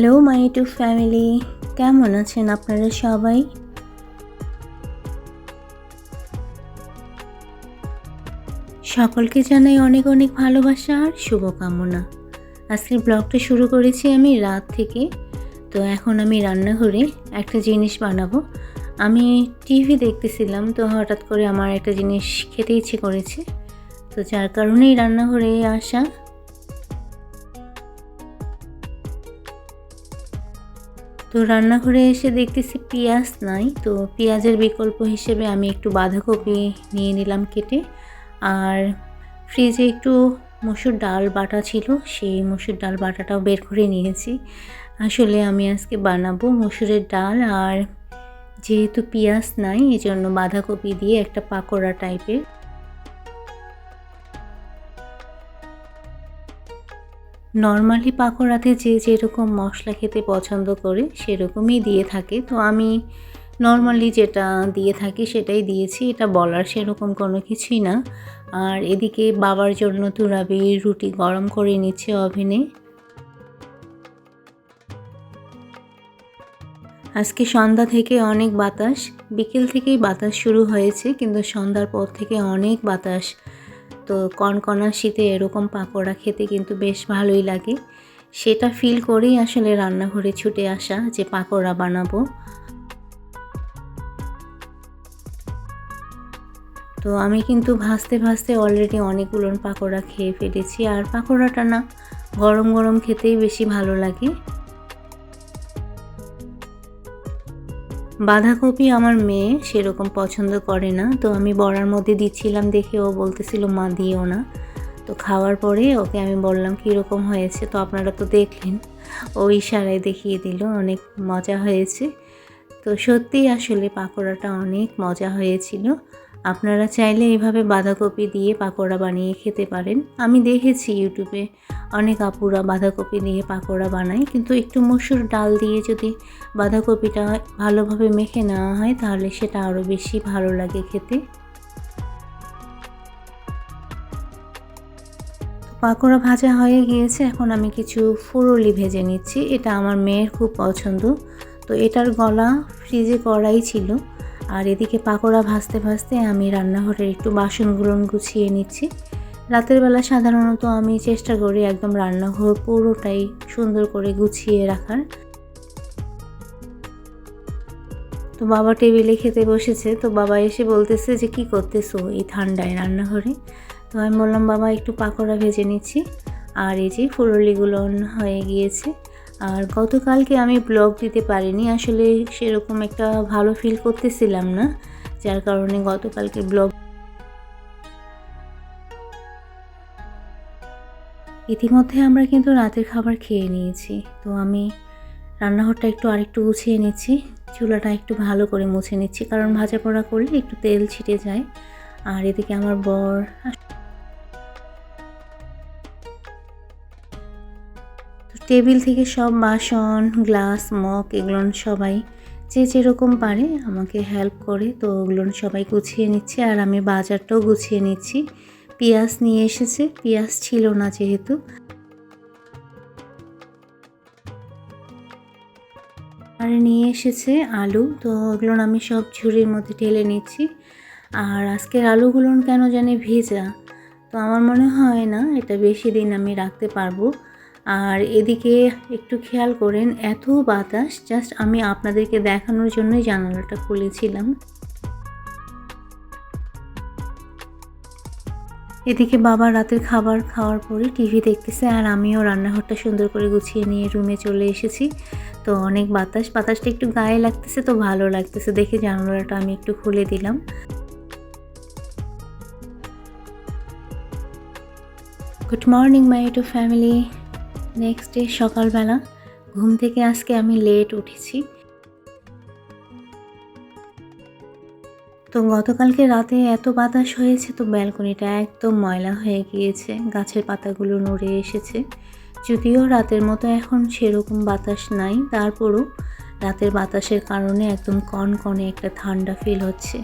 Hello my to family কেমন আছেন আপনারা সবাই? সকলকে জানাই অনেক অনেক ভালোবাসা আর শুভকামনা। আজকের ব্লগটা শুরু করেছি আমি রাত থেকে। তো এখন আমি রান্নাঘরে একটা জিনিস বানাবো। আমি টিভি দেখতেছিলাম, তো হঠাৎ করে আমার একটা জিনিস খেতে ইচ্ছে করেছে। তো যার কারণেই রান্নাঘরে আসা। তো রান্নাঘরে এসে দেখতেছি পেঁয়াজ নাই, তো পেঁয়াজের বিকল্প হিসেবে আমি একটু বাঁধাকপি নিয়ে নিলাম কেটে। আর ফ্রিজে একটু মসুর ডাল বাটা ছিল, সেই মসুর ডাল বাটাটাও বের করে নিয়েছি। আসলে আমি আজকে বানাবো মসুরের ডাল, আর যেহেতু পেঁয়াজ নাই এই জন্য বাঁধাকপি দিয়ে একটা পাকোড়া টাইপের। নর্মালি পাকোড়াতে যে যেরকম মশলা খেতে পছন্দ করে সেরকমই দিয়ে থাকে। তো আমি নর্মালি যেটা দিয়ে থাকি সেটাই দিয়েছি, এটা বলার সেরকম কোনো কিছুই না। আর এদিকে বাবার জন্য তুরাবি রুটি গরম করে নিচ্ছে ওভেনে আজকে সন্ধ্যা থেকে অনেক বাতাস, বিকেল থেকেই বাতাস শুরু হয়েছে, কিন্তু সন্ধ্যার পর থেকে অনেক বাতাস। তো কনকনা শীতে এরকম পাকোড়া খেতে কিন্তু বেশ ভালোই লাগে। সেটা ফিল করেই আসলে রান্নাঘরে ছুটে আসা যে পাকোড়া বানাবো। তো আমি কিন্তু ভাজতে ভাজতে অলরেডি অনেকগুলো পাকোড়া খেয়ে ফেলেছি। আর পাকোড়াটা না গরম গরম খেতেই বেশি ভালো লাগে। বাঁধাকপি আমার মেয়ে সেরকম পছন্দ করে না, তো আমি বড়ার মধ্যে দিচ্ছিলাম দেখে ও বলতেছিল, মা, দিও না। তো খাওয়ার পরে ওকে আমি বললাম, কীরকম হয়েছে? তো আপনারা তো দেখলেন, ও ইশারায় দেখিয়ে দিল, অনেক মজা হয়েছে। তো সত্যিই আসলে পাকোড়াটা অনেক মজা হয়েছিল। আপনারা চাইলে এইভাবে বাঁধাকপি দিয়ে পাকোড়া বানিয়ে খেতে পারেন। আমি দেখেছি ইউটিউবে অনেক আপুরা বাঁধাকপি দিয়ে পাকোড়া বানায়, কিন্তু একটু মসুর ডাল দিয়ে যদি বাঁধাকপিটা ভালোভাবে মেখে নেওয়া হয়, তাহলে সেটা আরও বেশি ভালো লাগে খেতে। পাকোড়া ভাজা হয়ে গিয়েছে, এখন আমি কিছু ফুরলি ভেজে নিচ্ছি। এটা আমার মেয়ের খুব পছন্দ। তো এটার গলা ফ্রিজে করাই ছিল। আর এদিকে পাকোড়া ভাজতে ভাজতে আমি রান্নাঘরের একটু বাসনগুলো গুছিয়ে নিচ্ছি। রাতের বেলা সাধারণত আমি চেষ্টা করি একদম রান্নাঘর পুরোটাই সুন্দর করে গুছিয়ে রাখার। তো বাবা টেবিলে খেতে বসেছে, তো বাবা এসে বলতেছে যে, কি করতেছো এই ঠান্ডায় রান্নাঘরে? তো আমি বললাম, বাবা, একটু পাকোড়া ভেজে নিচ্ছি। আর এই যে, ফুরলিগুলো হয়ে গিয়েছে। আর গতকালকে আমি ব্লগ দিতে পারিনি, আসলে সেরকম একটা ভালো ফিল করতেছিলাম না, যার কারণে গতকালকে ব্লগ ইতিমধ্যে আমরা কিন্তু রাতের খাবার খেয়ে নিয়েছি, তো আমি রান্নাঘরটা একটু আরেকটু গুছিয়ে নিচ্ছি, চুলাটা একটু ভালো করে মুছে নিচ্ছি, কারণ ভাজা পোড়া করলে একটু তেল ছিটে যায়, আর এদিকে আমার বর টেবিল থেকে সব বাসন, গ্লাস, মগ এগুলো সবাই যে যেরকম পারে আমাকে হেল্প করে। তো ওগুলো সবাই গুছিয়ে নিচ্ছে আর আমি বাজারটাও গুছিয়ে নিচ্ছি। পেঁয়াজ নিয়ে এসেছে। পেঁয়াজ ছিল না যেহেতু। আর নিয়ে এসেছে আলু। তো ওগুলো আমি সব ঝুড়ির মধ্যে ঢেলে নিচ্ছি। আর আজকের আলুগুলো কেন জানি ভেজা। তো আমার মনে হয় না এটা বেশি দিন আমি রাখতে পারব। আর এদিকে একটু খেয়াল করেন, এত বাতাস জাস্ট আমি আপনাদেরকে দেখানোর জন্যই জানালাটা খুলেছিলাম। এদিকে বাবা রাতের খাবার খাওয়ার পরে টিভি দেখতেছে আর আমিও রান্নাঘরটা সুন্দর করে গুছিয়ে নিয়ে রুমে চলে এসেছি। তো অনেক বাতাস, বাতাসটা একটু গায়ে লাগতেছে তো ভালো লাগতেছে, দেখে জানালাটা আমি একটু খুলে দিলাম। Good morning my to family next day সকালবেলা, ঘুম থেকে আজকে আমি লেট উঠেছি। তো গতকালকে রাতে এত বাতাস হয়েছে, তো ব্যালকনিটা একদম ময়লা হয়ে গিয়েছে। গাছের পাতাগুলো নড়ে এসেছে। যদিও রাতের মতো এখন সেরকম বাতাস নাই, তারপরও রাতের বাতাসের কারণে একদম কনকনে একটা ঠান্ডা ফিল হচ্ছে।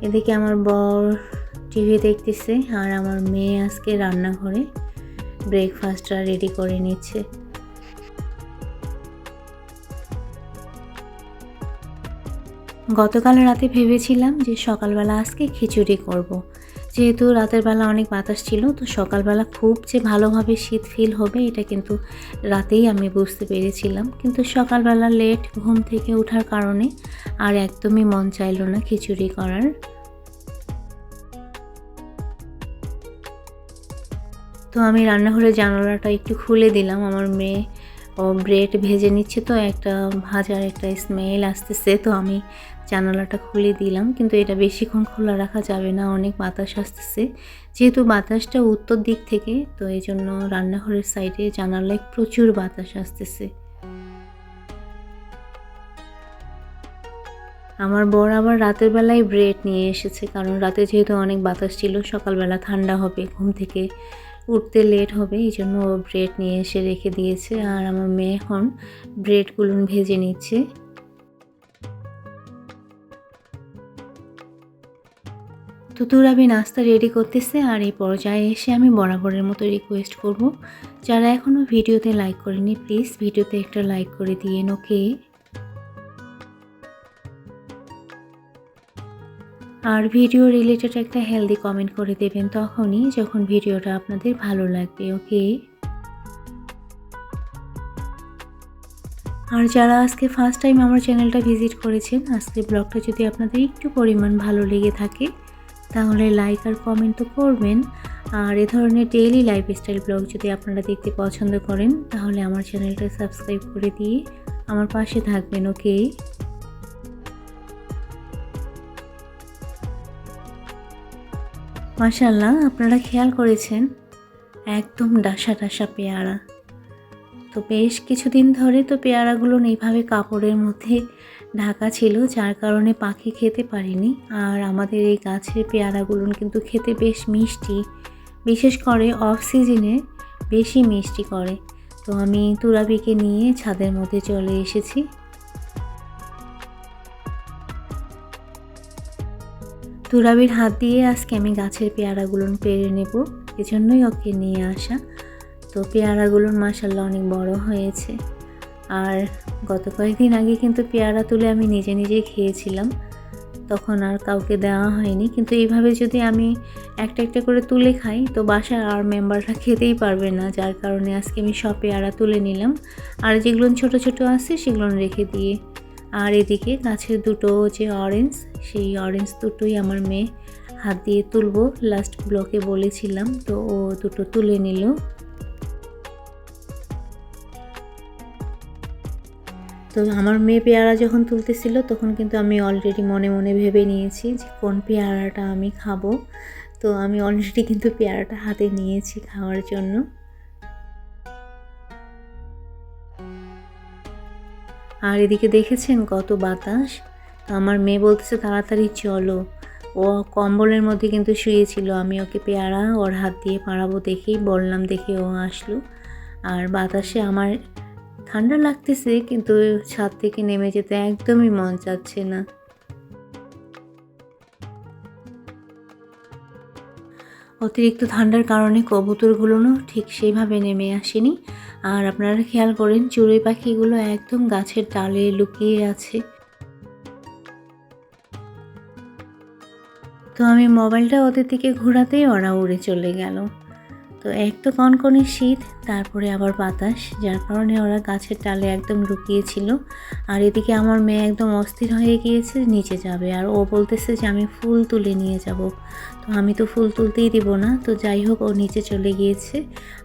এদিকে আমার বর টিভি দেখতেছে আর আমার মেয়ে আজকে রান্নাঘরে ব্রেকফাস্টটা রেডি করে নিচ্ছে। গতকাল রাতে ভেবেছিলাম যে সকালবেলা আজকে খিচুড়ি করব। যেহেতু রাতের বেলা অনেক বাতাস ছিল, তো সকালবেলা খুব যে ভালোভাবে শীত ফিল হবে এটা কিন্তু রাতেই আমি বুঝতে পেরেছিলাম। কিন্তু সকালবেলা লেট ঘুম থেকে ওঠার কারণে আর একদমই মন চাইলো না খিচুড়ি করার। তো আমি রান্নাঘরের জানালাটা একটু খুলে দিলাম। আমার মেয়ে, ও ব্রেড ভেজে নিচ্ছে তো, একটা ভাজার একটা স্মেল আসতেছে, তো আমি জানালাটা খুলে দিলাম। কিন্তু এটা বেশিক্ষণ খোলা রাখা যাবে না, অনেক বাতাস আসতেছে। যেহেতু বাতাসটা উত্তর দিক থেকে, তো এই জন্য রান্নাঘরের সাইডে জানালায় প্রচুর বাতাস আসতেছে। আমার বর আবার রাতের বেলায় ব্রেড নিয়ে এসেছে, কারণ রাতে যেহেতু অনেক বাতাস ছিল, সকালবেলা ঠান্ডা হবে, ঘুম থেকে উঠতে লেট হবে এই জন্য ও ব্রেড নিয়ে এসে রেখে দিয়েছে। আর আমার মেয়ে এখন ব্রেডগুলো ভেজে নিচ্ছে। তো তুরাবি নাস্তা রেডি করতেছে আর এই পর্যায়ে এসে আমি বরাবরের মতো রিকোয়েস্ট করব। যারা এখনও ভিডিওতে লাইক করেনি প্লিজ ভিডিওতে একটা লাইক করে দিয়ে ওকে আর ভিডিও রিলেটেড একটা হেলদি কমেন্ট করে দেবেন তখনই যখন ভিডিওটা আপনাদের ভালো লাগবে ওকে আর যারা আজকে ফার্স্ট টাইম আমার চ্যানেলটা ভিজিট করেছেন আজকে ব্লগটা যদি আপনাদের একটু পরিমাণ ভালো লেগে থাকে, তাহলে লাইক আর কমেন্ট তো করবেন। আর এ ধরনের ডেইলি লাইফস্টাইল ব্লগ যদি আপনারা দেখতে পছন্দ করেন, তাহলে আমার চ্যানেলটা সাবস্ক্রাইব করে দিয়ে আমার পাশে থাকবেন ওকে মাশাল্লাহ আপনারা খেয়াল করেছেন? একদম ডাসা ডাসা পেয়ারা। তো বেশ কিছুদিন ধরে তো পেয়ারাগুলো এইভাবে কাপড়ের মধ্যে ঢাকা ছিল, যার কারণে পাখি খেতে পারিনি। আর আমাদের এই গাছের পেয়ারাগুলো কিন্তু খেতে বেশ মিষ্টি। বিশেষ করে অফ সিজনে বেশি মিষ্টি করে। তো আমি তুরাবিকে নিয়ে ছাদের মধ্যে চলে এসেছি। তুরাবির হাত দিয়ে আজকে আমি গাছের পেয়ারাগুলো পেরে নেব, এজন্যই ওকে নিয়ে আসা। তো পেয়ারাগুলোর মাসাল্লাহ অনেক বড় হয়েছে। আর গত কয়েকদিন আগে কিন্তু পেয়ারা তুলে আমি নিজে নিজে খেয়েছিলাম, তখন আর কাউকে দেওয়া হয়নি। কিন্তু এইভাবে যদি আমি একটা একটা করে তুলে খাই, তো বাসার আর মেম্বাররা খেতেই পারবে না, যার কারণে আজকে আমি সব পেয়ারা তুলে নিলাম। আর যেগুলো ছোট ছোট আছে, সেগুলো রেখে দিয়ে আর এদিকে গাছের দুটো যে অরেঞ্জ সেই অরেঞ্জ দুটোই আমার মেয়ে হাত দিয়ে তুলবো। লাস্ট ব্লকে বলেছিলাম, তো ও দুটো তুলে নিল। তো আমার মেয়ে পেয়ারা যখন তুলতেছিল, তখন কিন্তু আমি অলরেডি মনে মনে ভেবে নিয়েছি যে কোন পেয়ারাটা আমি খাব। তো আমি অলরেডি কিন্তু পেয়ারাটা হাতে নিয়েছি খাওয়ার জন্য। আর এদিকে দেখেছেন কত বাতাস? আমার মেয়ে বলতেছে, তাড়াতাড়ি চলো। ও কম্বলের মধ্যে কিন্তু শুয়েছিল। আমি ওকে পেয়ারা ওর হাত দিয়ে পাড়াবো দেখেই বললাম, দেখে ও আসলো। আর বাতাসে আমার ঠান্ডা লাগতেছে, কিন্তু ছাদ থেকে নেমে যেতে একদমই মন চাচ্ছে না। অতিরিক্ত ঠান্ডার কারণে কবুতরগুলোও ঠিক সেইভাবে নেমে আসেনি। আর আপনারা খেয়াল করেন, চড়ুই পাখিগুলো একদম গাছের ডালে লুকিয়ে আছে। তো আমি মোবাইলটা ওদের দিকে ঘোরাতেই ওরা উড়ে চলে গেল। তো এক তো কনকনে শীত, তারপরে আবার বাতাস, যার কারণে ওরা গাছের ডালে একদম লুকিয়েছিল। আর এদিকে আমার মেয়ে একদম অস্থির হয়ে গিয়েছে, নিচে যাবে। আর ও বলতেছে যে, আমি ফুল তুলে নিয়ে যাব। তো আমি তো ফুল তুলতেই দিব না। তো যাই হোক, ও নিচে চলে গিয়েছে।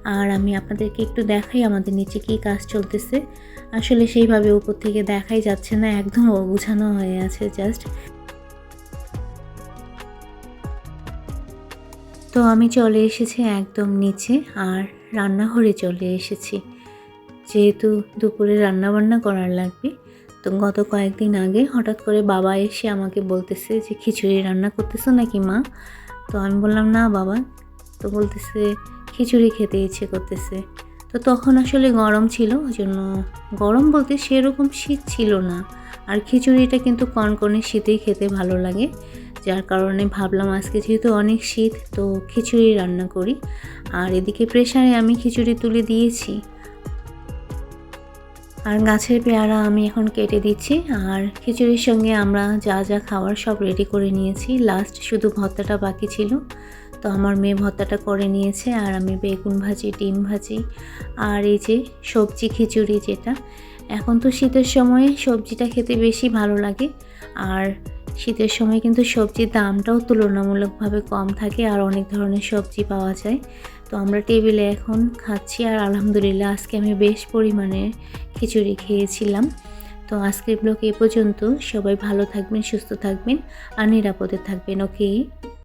আর আমি আপনাদেরকে একটু দেখাই আমাদের নিচে কী কাজ চলতেছে। আসলে সেইভাবে উপর থেকে দেখাই যাচ্ছে না, একদম অগুছানো হয়ে আছে, জাস্ট। তো আমি চলে এসেছি একদম নিচে আর রান্নাঘরে চলে এসেছি। যেহেতু দুপুরে রান্নাবান্না করার লাগবে, তো গত কয়েকদিন আগে হঠাৎ করে বাবা এসে আমাকে বলতেছে যে, খিচুড়ি রান্না করতেছো নাকি মা? তো আমি বললাম, না বাবা। তো বলতেছে, খিচুড়ি খেতে ইচ্ছে করতেছে। তো তখন আসলে গরম ছিল ওই জন্য গরম বলতে সেরকম শীত ছিল না। আর খিচুড়িটা কিন্তু কনকনে শীতেই খেতে ভালো লাগে। যার কারণে ভাবলাম আজকে যেহেতু অনেক শীত, তো খিচুড়ি রান্না করি। আর এদিকে প্রেশারে আমি খিচুড়ি তুলে দিয়েছি। আর গাছের পেয়ারা আমি এখন কেটে দিচ্ছি। আর খিচুড়ির সঙ্গে আমরা যা যা খাওয়ার সব রেডি করে নিয়েছি। লাস্ট শুধু ভর্তাটা বাকি ছিল। তো আমার মেয়ে ভর্তাটা করে নিয়েছে। আর আমি বেগুন ভাজি, ডিম ভাজি, আর এই যে সবজি খিচুড়ি যেটা। এখন তো শীতের সময়ে সবজিটা খেতে বেশি ভালো লাগে। আর শীতের সময় কিন্তু সবজির দামটাও তুলনামূলকভাবে কম থাকে আর অনেক ধরনের সবজি পাওয়া যায়। তো আমরা টেবিলে এখন খাচ্ছি আর আলহামদুলিল্লাহ আজকে আমি বেশ পরিমাণে খিচুড়ি খেয়েছিলাম। তো আজকের ব্লগ এ পর্যন্ত সবাই ভালো থাকবেন, সুস্থ থাকবেন আর নিরাপদে থাকবেন, ওকে?